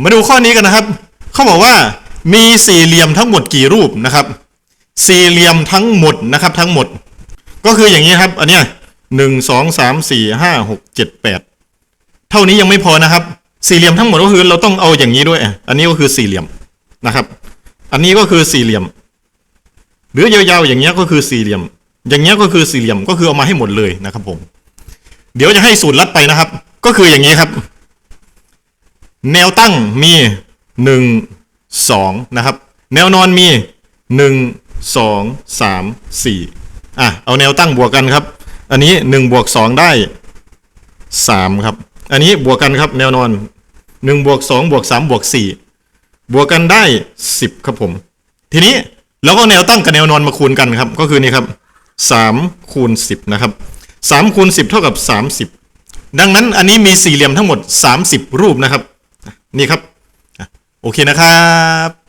มาดูข้อนี้กันนะครับ เขาบอกว่ามีสี่เหลี่ยมทั้งหมดกี่รูปนะครับ สี่เหลี่ยมทั้งหมดนะครับทั้งหมด ก็คืออย่างนี้ครับ อันเนี้ยหนึ่งสองสามสี่ห้าหกเจ็ดแปดเท่านี้ยังไม่พอนะครับ สี่เหลี่ยมทั้งหมดก็คือเราต้องเอาอย่างนี้ด้วย อันนี้ก็คือสี่เหลี่ยมนะครับ อันนี้ก็คือสี่เหลี่ยม หรือยาวๆอย่างเงี้ยก็คือสี่เหลี่ยม อย่างเงี้ยก็คือสี่เหลี่ยมก็คือเอามาให้หมดเลยนะครับผม เดี๋ยวจะให้สูตรลัดไปนะครับ ก็คืออย่างนี้ครับ แนวตั้งมีหนึ่งสองนะครับ แนวนอนมีหนึ่งสองสามสี่อะ เอาแนวตั้งบวกกันครับ อันนี้หนึ่งบวกสองได้สามครับ อันนี้บวกกันครับ แนวนอนหนึ่งบวกสองบวกสามบวกสี่บวกกันได้สิบครับผม ทีนี้เราก็แนวตั้งกับแนวนอนมาคูณกันครับ ก็คือนี่ครับสามคูณสิบนะครับสามคูณสิบเท่ากับสามสิบดังนั้นอันนี้มีสี่เหลี่ยมทั้งหมดสามสิบรูปนะครับ นี่ครับ โอเคนะครับ